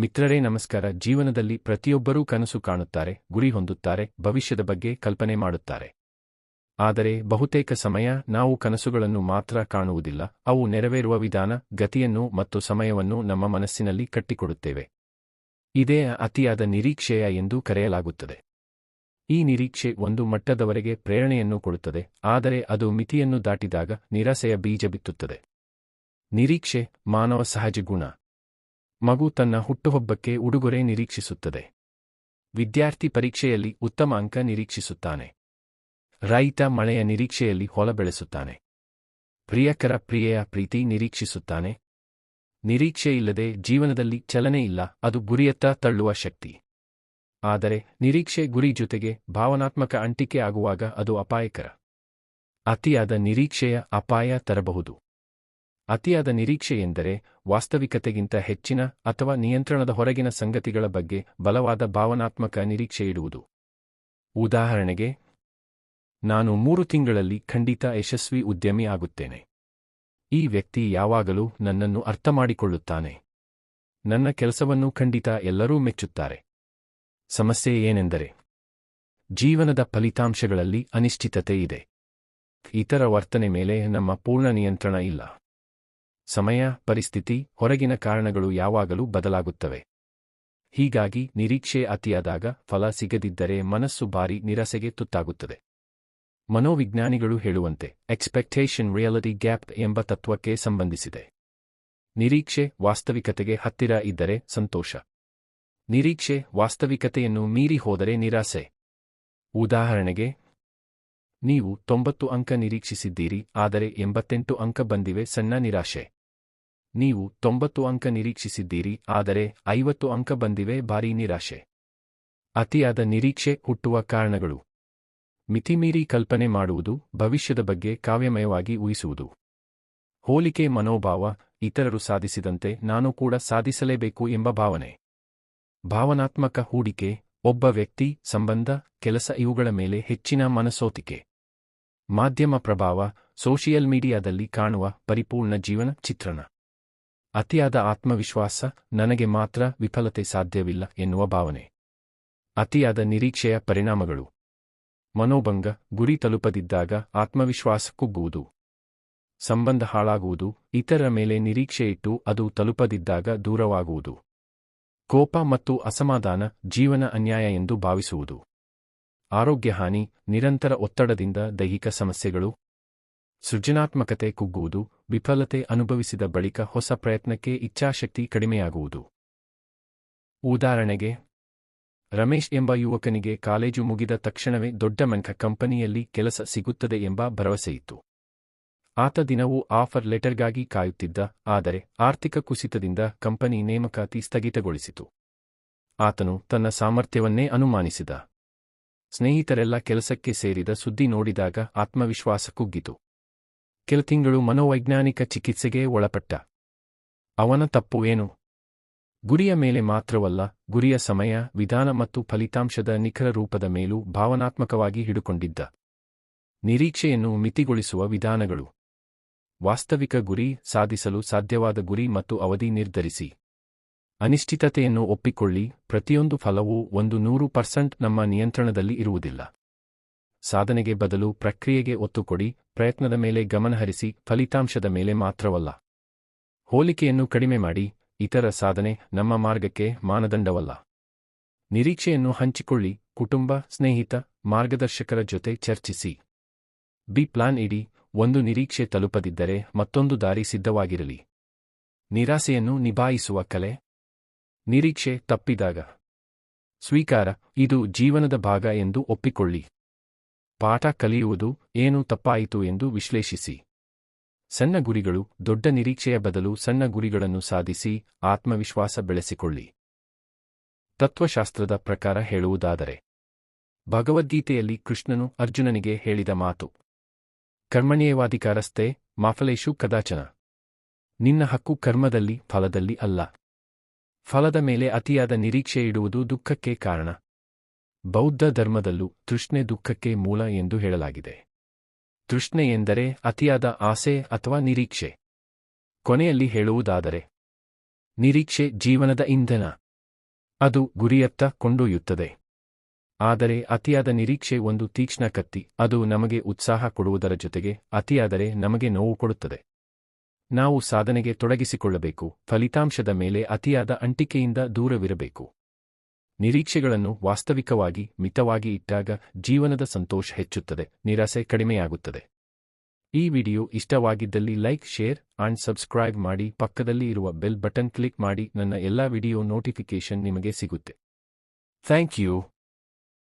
ಮಿತ್ರರೇ, ನಮಸ್ಕಾರ. ಜೀವನದಲ್ಲಿ ಪ್ರತಿಯೊಬ್ಬರೂ ಕನಸು ಕಾಣುತ್ತಾರೆ, ಗುರಿ ಹೊಂದುತ್ತಾರೆ, ಭವಿಷ್ಯದ ಬಗ್ಗೆ ಕಲ್ಪನೆ ಮಾಡುತ್ತಾರೆ. ಆದರೆ, ಬಹುತೇಕ ಸಮಯ ನಾವು ಕನಸುಗಳನ್ನು ಮಾತ್ರ ಕಾಣುವುದಿಲ್ಲ. ಅವು ನೆರವೇರುವ ವಿಧಾನ, ಗತಿಯನ್ನು ಮತ್ತು ಸಮಯವನ್ನು ನಮ್ಮ ಮನಸ್ಸಿನಲ್ಲಿ ಕಟ್ಟಿಕೊಡುತ್ತೇವೆ. ಇದೇ ಅತಿಯಾದ ನಿರೀಕ್ಷೆಯ ಎಂದು ಕರೆಯಲಾಗುತ್ತದೆ. ಈ ನಿರೀಕ್ಷೆ ಒಂದು ಮಟ್ಟದವರೆಗೆ ಪ್ರೇರಣೆಯನ್ನು ಕೊಡುತ್ತದೆ, ಆದರೆ ಅದು ಮಿತಿಯನ್ನು ದಾಟಿದಾಗ ನಿರಾಸೆಯ ಬೀಜ ಬಿತ್ತುತ್ತದೆ. ನಿರೀಕ್ಷೆ ಮಾನವ ಸಹಜ ಗುಣ. ಮಗು ತನ್ನ ಹುಟ್ಟುಹಬ್ಬಕ್ಕೆ ಉಡುಗೊರೆ ನಿರೀಕ್ಷಿಸುತ್ತದೆ. ವಿದ್ಯಾರ್ಥಿ ಪರೀಕ್ಷೆಯಲ್ಲಿ ಉತ್ತಮ ಅಂಕ ನಿರೀಕ್ಷಿಸುತ್ತಾನೆ. ರೈತ ಮಳೆಯ ನಿರೀಕ್ಷೆಯಲ್ಲಿ ಹೊಲ ಬೆಳೆಸುತ್ತಾನೆ. ಪ್ರಿಯಕರ ಪ್ರಿಯೆಯ ಪ್ರೀತಿ ನಿರೀಕ್ಷಿಸುತ್ತಾನೆ. ನಿರೀಕ್ಷೆಯಿಲ್ಲದೆ ಜೀವನದಲ್ಲಿ ಚಲನೆ ಇಲ್ಲ, ಅದು ಗುರಿಯತ್ತ ತಳ್ಳುವ ಶಕ್ತಿ. ಆದರೆ ನಿರೀಕ್ಷೆ ಗುರಿ ಜೊತೆಗೆ ಭಾವನಾತ್ಮಕ ಅಂಟಿಕೆ ಆಗುವಾಗ ಅದು ಅಪಾಯಕರ. ಅತಿಯಾದ ನಿರೀಕ್ಷೆಯ ಅಪಾಯ ತರಬಹುದು. ಅತಿಯಾದ ನಿರೀಕ್ಷೆ ಎಂದರೆ ವಾಸ್ತವಿಕತೆಗಿಂತ ಹೆಚ್ಚಿನ ಅಥವಾ ನಿಯಂತ್ರಣದ ಹೊರಗಿನ ಸಂಗತಿಗಳ ಬಗ್ಗೆ ಬಲವಾದ ಭಾವನಾತ್ಮಕ ನಿರೀಕ್ಷೆಯಿಡುವುದು ಉದಾಹರಣೆಗೆ, ನಾನು ಮೂರು ತಿಂಗಳಲ್ಲಿ ಖಂಡಿತ ಯಶಸ್ವಿ ಉದ್ಯಮಿ ಆಗುತ್ತೇನೆ. ಈ ವ್ಯಕ್ತಿ ಯಾವಾಗಲೂ ನನ್ನನ್ನು ಅರ್ಥಮಾಡಿಕೊಳ್ಳುತ್ತಾನೆ. ನನ್ನ ಕೆಲಸವನ್ನು ಖಂಡಿತ ಎಲ್ಲರೂ ಮೆಚ್ಚುತ್ತಾರೆ. ಸಮಸ್ಯೆ ಏನೆಂದರೆ, ಜೀವನದ ಫಲಿತಾಂಶಗಳಲ್ಲಿ ಅನಿಶ್ಚಿತತೆ ಇದೆ. ಇತರ ವರ್ತನೆ ಮೇಲೆ ನಮ್ಮ ಪೂರ್ಣ ನಿಯಂತ್ರಣ ಇಲ್ಲ. ಸಮಯ, ಪರಿಸ್ಥಿತಿ, ಹೊರಗಿನ ಕಾರಣಗಳು ಯಾವಾಗಲೂ ಬದಲಾಗುತ್ತವೆ. ಹೀಗಾಗಿ ನಿರೀಕ್ಷೆ ಅತಿಯಾದಾಗ ಫಲ ಸಿಗದಿದ್ದರೆ ಮನಸ್ಸು ಬಾರಿ ನಿರಾಸೆಗೆ ತುತ್ತಾಗುತ್ತದೆ. ಮನೋವಿಜ್ಞಾನಿಗಳು ಹೇಳುವಂತೆ ಎಕ್ಸ್ಪೆಕ್ಟೇಷನ್ ರಿಯಾಲಿಟಿ ಗ್ಯಾಪ್ ಎಂಬ ತತ್ವಕ್ಕೆ ಸಂಬಂಧಿಸಿದೆ. ನಿರೀಕ್ಷೆ ವಾಸ್ತವಿಕತೆಗೆ ಹತ್ತಿರ ಇದ್ದರೆ ಸಂತೋಷ. ನಿರೀಕ್ಷೆ ವಾಸ್ತವಿಕತೆಯನ್ನು ಮೀರಿ ಹೋದರೆ ನಿರಾಸೆ. ಉದಾಹರಣೆಗೆ, ನೀವು ತೊಂಬತ್ತು ಅಂಕ ನಿರೀಕ್ಷಿಸಿದ್ದೀರಿ, ಆದರೆ ಎಂಬತ್ತೆಂಟು ಅಂಕ ಬಂದಿವೆ, ಸಣ್ಣ ನಿರಾಶೆ. ನೀವು ತೊಂಬತ್ತು ಅಂಕ ನಿರೀಕ್ಷಿಸಿದ್ದೀರಿ, ಆದರೆ ಐವತ್ತು ಅಂಕ ಬಂದಿವೆ ಭಾರೀ ನಿರಾಶೆ. ಅತಿಯಾದ ನಿರೀಕ್ಷೆ ಹುಟ್ಟುವ ಕಾರಣಗಳು. ಮಿತಿಮೀರಿ ಕಲ್ಪನೆ ಮಾಡುವುದು, ಭವಿಷ್ಯದ ಬಗ್ಗೆ ಕಾವ್ಯಮಯವಾಗಿ ಊಹಿಸುವುದು. ಹೋಲಿಕೆ ಮನೋಭಾವ, ಇತರರು ಸಾಧಿಸಿದಂತೆ ನಾನು ಕೂಡ ಸಾಧಿಸಲೇಬೇಕು ಎಂಬ ಭಾವನೆ. ಭಾವನಾತ್ಮಕ ಹೂಡಿಕೆ, ಒಬ್ಬ ವ್ಯಕ್ತಿ, ಸಂಬಂಧ, ಕೆಲಸ ಇವುಗಳ ಮೇಲೆ ಹೆಚ್ಚಿನ ಮನಸೋತಿಕೆ. ಮಾಧ್ಯಮ ಪ್ರಭಾವ, ಸೋಷಿಯಲ್ ಮೀಡಿಯಾದಲ್ಲಿ ಕಾಣುವ ಪರಿಪೂರ್ಣ ಜೀವನ ಚಿತ್ರಣ. ಅತಿಯಾದ ಆತ್ಮವಿಶ್ವಾಸ ನನಗೆ ಮಾತ್ರ ವಿಫಲತೆ ಸಾಧ್ಯವಿಲ್ಲ ಎನ್ನುವ ಭಾವನೆ. ಅತಿಯಾದ ನಿರೀಕ್ಷೆಯ ಪರಿಣಾಮಗಳು. ಮನೋಭಂಗ ಗುರಿ ತಲುಪದಿದ್ದಾಗ ಆತ್ಮವಿಶ್ವಾಸ ಕುಗ್ಗುವುದು. ಸಂಬಂಧ ಹಾಳಾಗುವುದು ಇತರ ಮೇಲೆ ನಿರೀಕ್ಷೆಯಿಟ್ಟು ಅದು ತಲುಪದಿದ್ದಾಗ ದೂರವಾಗುವುದು. ಕೋಪ ಮತ್ತು ಅಸಮಾಧಾನ ಜೀವನ ಅನ್ಯಾಯ ಎಂದು ಭಾವಿಸುವುದು. ಆರೋಗ್ಯ ಹಾನಿ, ನಿರಂತರ ಒತ್ತಡದಿಂದ ದೈಹಿಕ ಸಮಸ್ಯೆಗಳು ಸೃಜನಾತ್ಮಕತೆ ಕುಗ್ಗುವುದು, ವಿಫಲತೆ ಅನುಭವಿಸಿದ ಬಳಿಕ ಹೊಸ ಪ್ರಯತ್ನಕ್ಕೆ ಇಚ್ಛಾಶಕ್ತಿ ಕಡಿಮೆಯಾಗುವುದು. ಉದಾಹರಣೆಗೆ, ರಮೇಶ್ ಎಂಬ ಯುವಕನಿಗೆ ಕಾಲೇಜು ಮುಗಿದ ತಕ್ಷಣವೇ ದೊಡ್ಡ ಕಂಪನಿಯಲ್ಲಿ ಕೆಲಸ ಸಿಗುತ್ತದೆ ಎಂಬ ಭರವಸೆಯಿತ್ತು ಆತ ದಿನವೂ ಆಫರ್ ಲೆಟರ್ಗಾಗಿ ಕಾಯುತ್ತಿದ್ದ, ಆದರೆ ಆರ್ಥಿಕ ಕುಸಿತದಿಂದ ಕಂಪನಿ ನೇಮಕಾತಿ ಸ್ಥಗಿತಗೊಳಿಸಿತು. ಆತನು ತನ್ನ ಸಾಮರ್ಥ್ಯವನ್ನೇ ಅನುಮಾನಿಸಿದ. ಸ್ನೇಹಿತರೆಲ್ಲ ಕೆಲಸಕ್ಕೆ ಸೇರಿದ ಸುದ್ದಿ ನೋಡಿದಾಗ ಆತ್ಮವಿಶ್ವಾಸ ಕುಗ್ಗಿತು. ಕೆಲ ತಿಂಗಳು ಮನೋವೈಜ್ಞಾನಿಕ ಚಿಕಿತ್ಸೆಗೆ ಒಳಪಟ್ಟ. ಅವನ ತಪ್ಪು ಏನು? ಗುರಿಯ ಮೇಲೆ ಮಾತ್ರವಲ್ಲ, ಗುರಿಯ ಸಮಯ, ವಿಧಾನ ಮತ್ತು ಫಲಿತಾಂಶದ ನಿಖರ ರೂಪದ ಮೇಲೂ ಭಾವನಾತ್ಮಕವಾಗಿ ಹಿಡುಕೊಂಡಿದ್ದ. ನಿರೀಕ್ಷೆಯನ್ನು ಮಿತಿಗೊಳಿಸುವ ವಿಧಾನಗಳು. ವಾಸ್ತವಿಕ ಗುರಿ ಸಾಧಿಸಲು ಸಾಧ್ಯವಾದ ಗುರಿ ಮತ್ತು ಅವಧಿ ನಿರ್ಧರಿಸಿ. ಅನಿಶ್ಚಿತತೆಯನ್ನು ಒಪ್ಪಿಕೊಳ್ಳಿ, ಪ್ರತಿಯೊಂದು ಫಲವೂ ಒಂದು ನೂರು ಪರ್ಸೆಂಟ್ ನಮ್ಮ ನಿಯಂತ್ರಣದಲ್ಲಿ ಇರುವುದಿಲ್ಲ. ಸಾಧನೆಗೆ ಬದಲು ಪ್ರಕ್ರಿಯೆಗೆ ಒತ್ತು ಕೊಡಿ, ಪ್ರಯತ್ನದ ಮೇಲೆ ಗಮನಹರಿಸಿ ಫಲಿತಾಂಶದ ಮೇಲೆ ಮಾತ್ರವಲ್ಲ. ಹೋಲಿಕೆಯನ್ನು ಕಡಿಮೆ ಮಾಡಿ, ಇತರ ಸಾಧನೆ ನಮ್ಮ ಮಾರ್ಗಕ್ಕೆ ಮಾನದಂಡವಲ್ಲ. ನಿರೀಕ್ಷೆಯನ್ನು ಹಂಚಿಕೊಳ್ಳಿ, ಕುಟುಂಬ, ಸ್ನೇಹಿತ, ಮಾರ್ಗದರ್ಶಕರ ಜೊತೆ ಚರ್ಚಿಸಿ. ಬಿ ಪ್ಲಾನ್ ಇಡಿ, ಒಂದು ನಿರೀಕ್ಷೆ ತಲುಪದಿದ್ದರೆ ಮತ್ತೊಂದು ದಾರಿ ಸಿದ್ಧವಾಗಿರಲಿ. ನಿರಾಸೆಯನ್ನು ನಿಭಾಯಿಸುವ ಕಲೆ. ನಿರೀಕ್ಷೆ ತಪ್ಪಿದಾಗ. ಸ್ವೀಕಾರ, ಇದು ಜೀವನದ ಭಾಗ ಎಂದು ಒಪ್ಪಿಕೊಳ್ಳಿ. ಪಾಠ ಕಲಿಯುವುದು ಏನು ತಪ್ಪಾಯಿತು ಎಂದು ವಿಶ್ಲೇಷಿಸಿ. ಸಣ್ಣ ಗುರಿಗಳು ದೊಡ್ಡ ನಿರೀಕ್ಷೆಯ ಬದಲು ಸಣ್ಣ ಗುರಿಗಳನ್ನು ಸಾಧಿಸಿ ಆತ್ಮವಿಶ್ವಾಸ ಬೆಳೆಸಿಕೊಳ್ಳಿ. ತತ್ವಶಾಸ್ತ್ರದ ಪ್ರಕಾರ ಹೇಳುವುದಾದರೆ, ಭಗವದ್ಗೀತೆಯಲ್ಲಿ ಕೃಷ್ಣನು ಅರ್ಜುನನಿಗೆ ಹೇಳಿದ ಮಾತು, ಕರ್ಮಣ್ಯೇವಾಧಿಕಾರಸ್ಥೆ, ಮಾಫಲೇಶು ಕದಾಚನ. ನಿನ್ನ ಹಕ್ಕು ಕರ್ಮದಲ್ಲಿ, ಫಲದಲ್ಲಿ ಅಲ್ಲ. ಫಲದ ಮೇಲೆ ಅತಿಯಾದ ನಿರೀಕ್ಷೆ ಇಡುವುದು ದುಃಖಕ್ಕೆ ಕಾರಣ. ಬೌದ್ಧ ಧರ್ಮದಲ್ಲೂ ತೃಷ್ಣೆ ದುಃಖಕ್ಕೆ ಮೂಲ ಎಂದು ಹೇಳಲಾಗಿದೆ. ತೃಷ್ಣೆ ಎಂದರೆ ಅತಿಯಾದ ಆಸೆ ಅಥವಾ ನಿರೀಕ್ಷೆ. ಕೊನೆಯಲ್ಲಿ ಹೇಳುವುದಾದರೆ, ನಿರೀಕ್ಷೆ ಜೀವನದ ಇಂಧನ. ಅದು ಗುರಿಯತ್ತ ಕೊಂಡೊಯ್ಯುತ್ತದೆ. ಆದರೆ ಅತಿಯಾದ ನಿರೀಕ್ಷೆ ಒಂದು ತೀಕ್ಷ್ಣ ಕತ್ತಿ, ಅದು ನಮಗೆ ಉತ್ಸಾಹ ಕೊಡುವುದರ ಜೊತೆಗೆ ಅತಿಯಾದರೆ ನಮಗೆ ನೋವು ಕೊಡುತ್ತದೆ. ನಾವು ಸಾಧನೆಗೆ ತೊಡಗಿಸಿಕೊಳ್ಳಬೇಕು, ಫಲಿತಾಂಶದ ಮೇಲೆ ಅತಿಯಾದ ಅಂಟಿಕೆಯಿಂದ ದೂರವಿರಬೇಕು. ನಿರೀಕ್ಷೆಗಳನ್ನು ವಾಸ್ತವಿಕವಾಗಿ, ಮಿತವಾಗಿ ಇಟ್ಟಾಗ ಜೀವನದ ಸಂತೋಷ ಹೆಚ್ಚುತ್ತದೆ, ನಿರಾಸೆ ಕಡಿಮೆಯಾಗುತ್ತದೆ. ಈ ವಿಡಿಯೋ ಇಷ್ಟವಾಗಿದ್ದಲ್ಲಿ ಲೈಕ್, ಶೇರ್ ಅಂಡ್ ಸಬ್ಸ್ಕ್ರೈಬ್ ಮಾಡಿ. ಪಕ್ಕದಲ್ಲಿ ಇರುವ ಬೆಲ್ ಬಟನ್ ಕ್ಲಿಕ್ ಮಾಡಿ. ನನ್ನ ಎಲ್ಲಾ ವಿಡಿಯೋ ನೋಟಿಫಿಕೇಶನ್ ನಿಮಗೆ ಸಿಗುತ್ತೆ. Thank you.